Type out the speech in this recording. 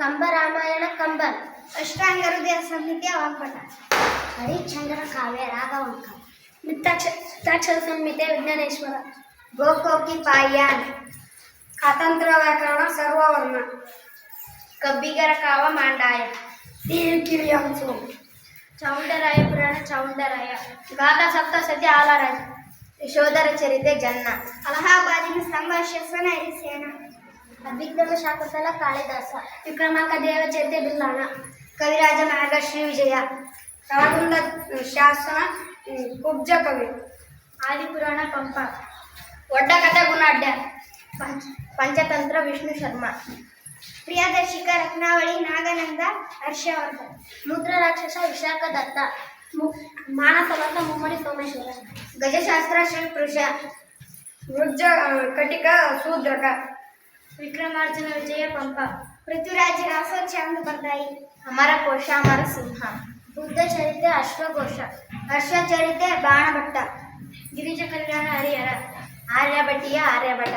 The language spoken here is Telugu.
ಕಂಬ ರಾಮಾಯಣ ಕಂಬನ್ ಅಷ್ಟಾಂಗ ಹೃದಯ ಸಂಹಿತೆ ವಾಗ್ಭಟ ಹರಿಶ್ಚಂದ್ರ ಕಾವ್ಯ ರಾಘವಂಕ ಮಿತ್ತಾಕ್ಷರ ಸಂಹಿತೆ ವಿಜ್ಞಾನೇಶ್ವರ ಗೋಕೋಕಿ ಪಾಯ್ಯಾನ್ ಕಾತಂತ್ರ ವ್ಯಾಕರಣ ಸರ್ವವರ್ಣ ಕಬ್ಬಿಗರ ಕಾವ ಮಾಂಡಾಯ ಕಿರಿಯಾಂಸು ಚೌಂಡರಾಯ ಪುರಾಣ ಚೌಂಡರಾಯ ಗಾಥಾ ಸಪ್ತ ಸತ್ಯ ಆಲರಾಯ ಯಶೋಧರ ಚರಿತೆ ಜನ್ನ ಅಲಹಾಬಾದಿನ ಸ್ತಂಭ ಶಾಸನ ಹರಿಸೇನ ಅಭಿಜ್ಞಾನ ಶಾಕುಂತಲ ಕಾಳಿದಾಸ ವಿಕ್ರಮಾಂಕ ದೇವ ಚರಿತೆ ಬಿಲ್ಲಾಣ ಕವಿರಾಜ ಮಾರ್ಗ ಶ್ರೀ ವಿಜಯ ರಾಗುಂಡ ಶಾಸನ ಕುಬ್ಜ ಕವಿ ಆದಿಪುರಾಣ ಪಂಪ ಒಡ್ಡ ಕಥೆ ಗುಣಾಢ್ಯ ಪಂಚ ಪಂಚತಂತ್ರ ವಿಷ್ಣು ಶರ್ಮಾ ಪ್ರಿಯದರ್ಶಿಕ ರತ್ನಾವಳಿ ನಾಗನಂದ ಹರ್ಷವರ್ಧನ್ ಮುದ್ರ ರಾಕ್ಷಸ ವಿಶಾಖ ದತ್ತ ಮು- ಮಾನಸಮಂತ ಮುಮ್ಮಡಿ ಸೋಮೇಶ್ವರ ಗಜಶಾಸ್ತ್ರ ಶ್ರೀ ಪುರುಷ ವೃಜ್ಜ ಕಟಿಕ విక్రమార్జున విజయ పంప. పృథ్వీరాజ్ రాసోచ్యాం బందాయి అమర కోశ అమర సింహ బుద్ధ చరిత్ర అశ్వఘోష హర్ష చరిత్ర బాణభట్ట. గిరిజ కళ్యాణ హరిహర ఆర్యభట్టియ ఆర్యభట్ట